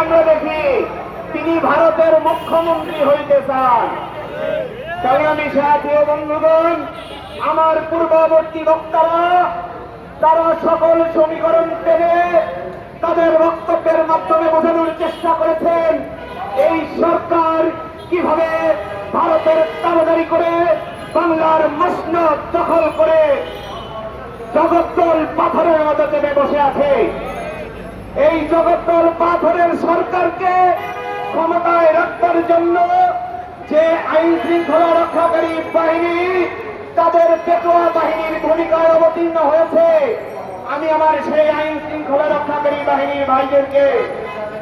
আমরা দেখি, তিনি ভারতের মুখ্যমন্ত্রী হইতে চান। সংগ্রামী সাথী ও বন্ধুগণ, আমার পূর্ববর্তী বক্তারা, তারা সকল সমীকরণ টেনে তাদের বক্তব্যের মাধ্যমে বোঝানোর চেষ্টা করেছেন, এই সরকার কীভাবে ভারতের তাবেদারি করে বাংলার মসনদ দখল করে জগদ্দল পাথরের মতো চেপে বসে আছে। এই জগদ্দল পাথরের সরকারকে ক্ষমতায় রাখবার জন্য যে আইন শৃঙ্খলা রক্ষাকারী বাহিনী তাদের পেটোয়া বাহিনীর ভূমিকায় অবতীর্ণ হয়েছে, আমি আমার সেই আইন শৃঙ্খলা রক্ষাকারী বাহিনীর ভাইদেরকে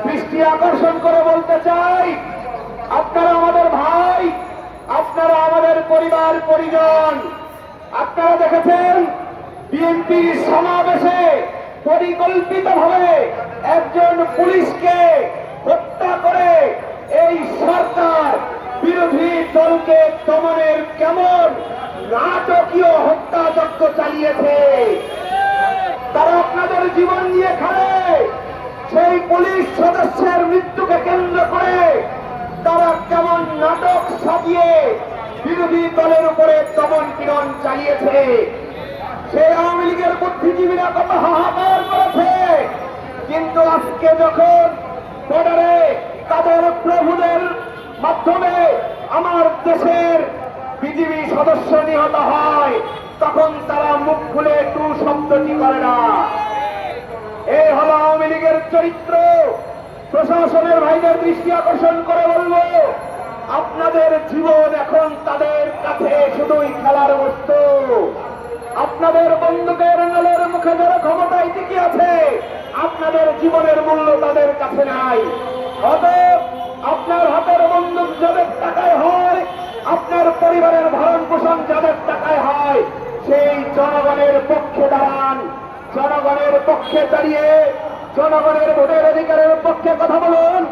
দৃষ্টি আকর্ষণ করে বলতে চাই, আপনারা আমাদের ভাই, আপনারা আমাদের পরিবার, পরিজন, আপনারা দেখেছেন বিএনপি সমাবেশে পরিকল্পিতভাবে একজন পুলিশকে হত্যা করে এই সরকার বিরোধী দলকে দমনের কেমন নাটকীয় হত্যাযজ্ঞ চালিয়েছে। তারা আপনাদের জীবন নিয়ে খেলে সেই পুলিশ সদস্যের মৃত্যুকে কেন্দ্র করে তারা কেমন নাটক সাজিয়ে বিরোধী দলের উপরে দমন পীড়ন চালিয়েছে। লীগের বুদ্ধিজীবীরা কত হাহাকার করেছে। কিন্তু আজকে যখন বর্ডারে তাদের প্রভুদের মাধ্যমে আমার দেশের বিজিবি সদস্য নিহত হয়, তখন তারা মুখ খুলে একটু শব্দটি করে না। এই হলো আওয়ামী লীগের চরিত্র। প্রশাসনের ভাইদের দৃষ্টি আকর্ষণ করে বলব, আপনাদের জীবন এখন তাদের কাছে শুধুই খেলার বস্তু। আপনাদের বন্দুকের নলের মুখে যারা ক্ষমতায় টিকে আছে, আপনাদের জীবনের মূল্য তাদের কাছে নাই। অতএব আপনার হাতের বন্দুক যাদের টাকায় হয়, আপনার পরিবারের ভরণ পোষণ যাদের টাকায় হয়, সেই জনগণের পক্ষে দাঁড়ান, জনগণের পক্ষে দাঁড়িয়ে, জনগণের ভোটের অধিকারের পক্ষে কথা বলুন,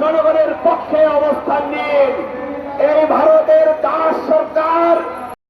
জনগণের পক্ষে অবস্থান নিন।